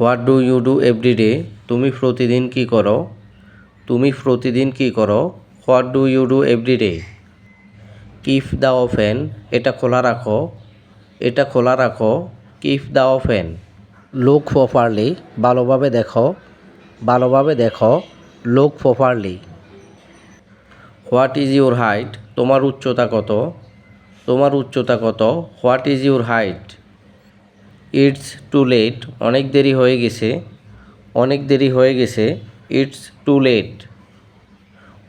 What do you do everyday তুমি প্রতিদিন কি করো? তুমি প্রতিদিন কি করো? What do you do everyday keep the open এটা খোলা রাখো। এটা খোলা রাখো। Keep the open look properly ভালোভাবে দেখো। ভালোভাবে দেখো। Look properly what is your height তোমার উচ্চতা কত? তোমার উচ্চতা কত? What is your height it's too late, অনেক দেরি হয়ে গেছে, অনেক দেরি হয়ে গেছে, it's too late.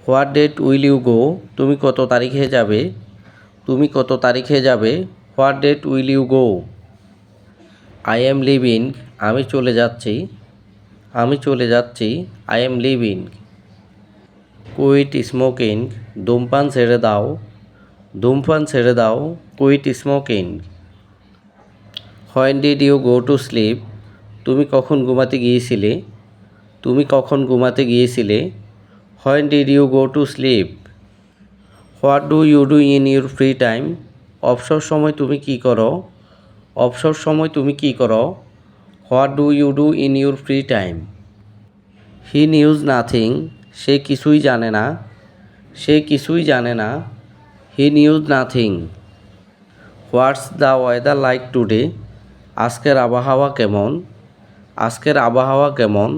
What date will you go? তুমি কত তারিখে যাবে? তুমি কত তারিখে যাবে? What date will you go? I am leaving, আমি চলে যাচ্ছি। আমি চলে যাচ্ছি, I am leaving. Quit smoking, ধূমপান ছেড়ে দাও। ধূমপান ছেড়ে দাও, quit smoking. When did you go to sleep তুমি কখন ঘুমাতে গিয়েছিলে? তুমি কখন ঘুমাতে গিয়েছিলে? When did you go to sleep what do you do in your free time অবসর সময় তুমি কি করো? অবসর সময় তুমি কি করো? What do you do in your free time he knows nothing সে কিছুই জানে না। সে কিছুই জানে না। He knows nothing what's the weather like today আজকের আবহাওয়া কেমন? আজকের আবহাওয়া কেমন?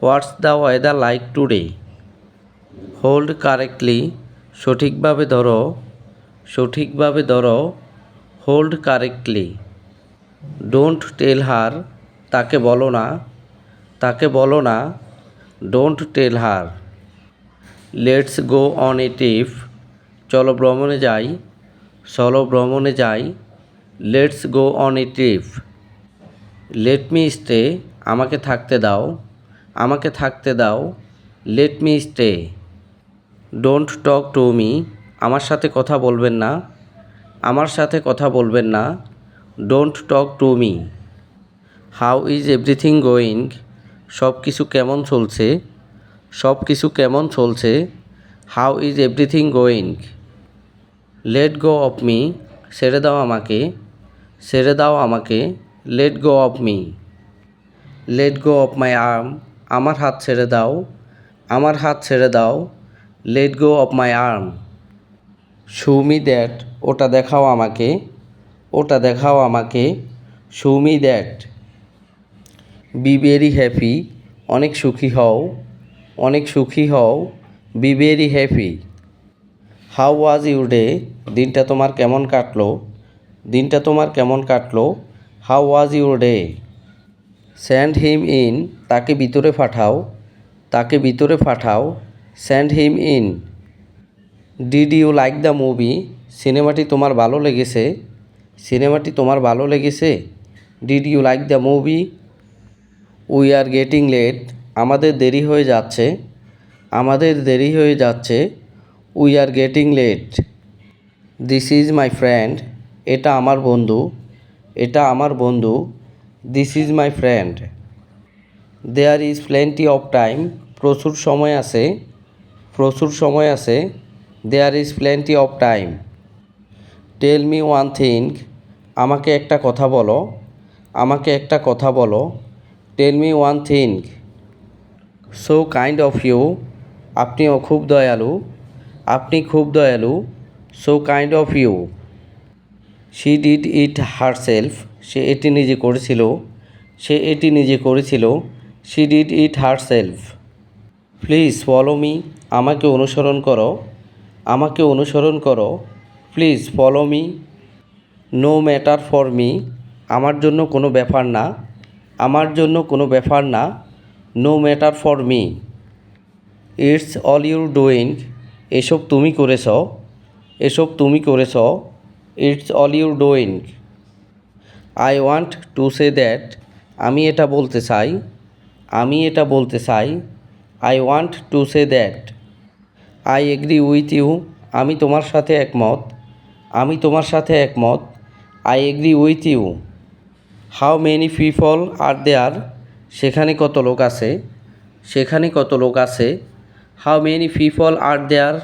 What's the weather like today hold correctly সঠিকভাবে ধরো সঠিকভাবে ধরো hold correctly don't tell her তাকে বলো না, তাকে বলো না don't tell her let's go on a trip চলো ভ্রমণে যাই, চলো ভ্রমণে যাই। Let's go on a trip let me stay আমাকে থাকতে দাও। আমাকে থাকতে দাও। Let me stay don't talk to me আমার সাথে কথা বলবেন না। আমার সাথে কথা বলবেন না। Don't talk to me how is everything going সব কিছু কেমন চলছে? সব কিছু কেমন চলছে? How is everything going let go of me ছেড়ে দাও আমাকে। ছেড়ে দাও আমাকে। Let go of me let go of my arm আমার হাত ছেড়ে দাও। আমার হাত ছেড়ে দাও। Let go of my arm show me that ওটা দেখাও আমাকে। ওটা দেখাও আমাকে। Show me that be very happy অনেক সুখী হও। অনেক সুখী হও। Be very happy how was your day দিনটা তোমার কেমন কাটলো? দিনটা তোমার কেমন কাটলো? How was your day send him in তাকে ভিতরে পাঠাও। তাকে ভিতরে পাঠাও। Send him in did you like the movie সিনেমাটি তোমার ভালো লেগেছে? সিনেমাটি তোমার ভালো লেগেছে? Did you like the movie we are getting late আমাদের দেরি হয়ে যাচ্ছে। আমাদের দেরি হয়ে যাচ্ছে। We are getting late this is my friend এটা আমার বন্ধু, এটা আমার বন্ধু this is my friend there is plenty of time প্রচুর সময় আছে, প্রচুর সময় আছে there is plenty of time tell me one thing আমাকে একটা কথা বলো, আমাকে একটা কথা বলো tell me one thing so kind of you আপনিও খুব দয়ালু, আপনি খুব দয়ালু so kind of you she did it her herself সে এটি নিজে করেছিল। সে এটি নিজে করেছিল। She did it her herself please follow me আমাকে অনুসরণ করো। আমাকে অনুসরণ করো। Please follow me no matter for me আমার জন্য কোনো ব্যাপার না। আমার জন্য কোনো ব্যাপার না। No matter for me it's all your doing এসব তুমি করেছ। এসব তুমি করেছ। It's all your doing I want to say that আমি এটা বলতে চাই, আমি এটা বলতে চাই I want to say that I agree with you আমি তোমার সাথে একমত, আমি তোমার সাথে একমত I agree with you how many people are there সেখানে কত লোক আছে? সেখানে কত লোক আছে? How many people are there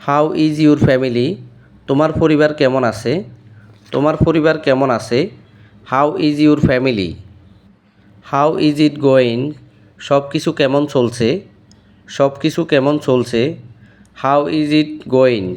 how is your family তোমার পরিবার কেমন আছে? তোমার পরিবার কেমন আছে? How is your family how is it going সব কিছু কেমন চলছে? সব কিছু কেমন চলছে? How is it going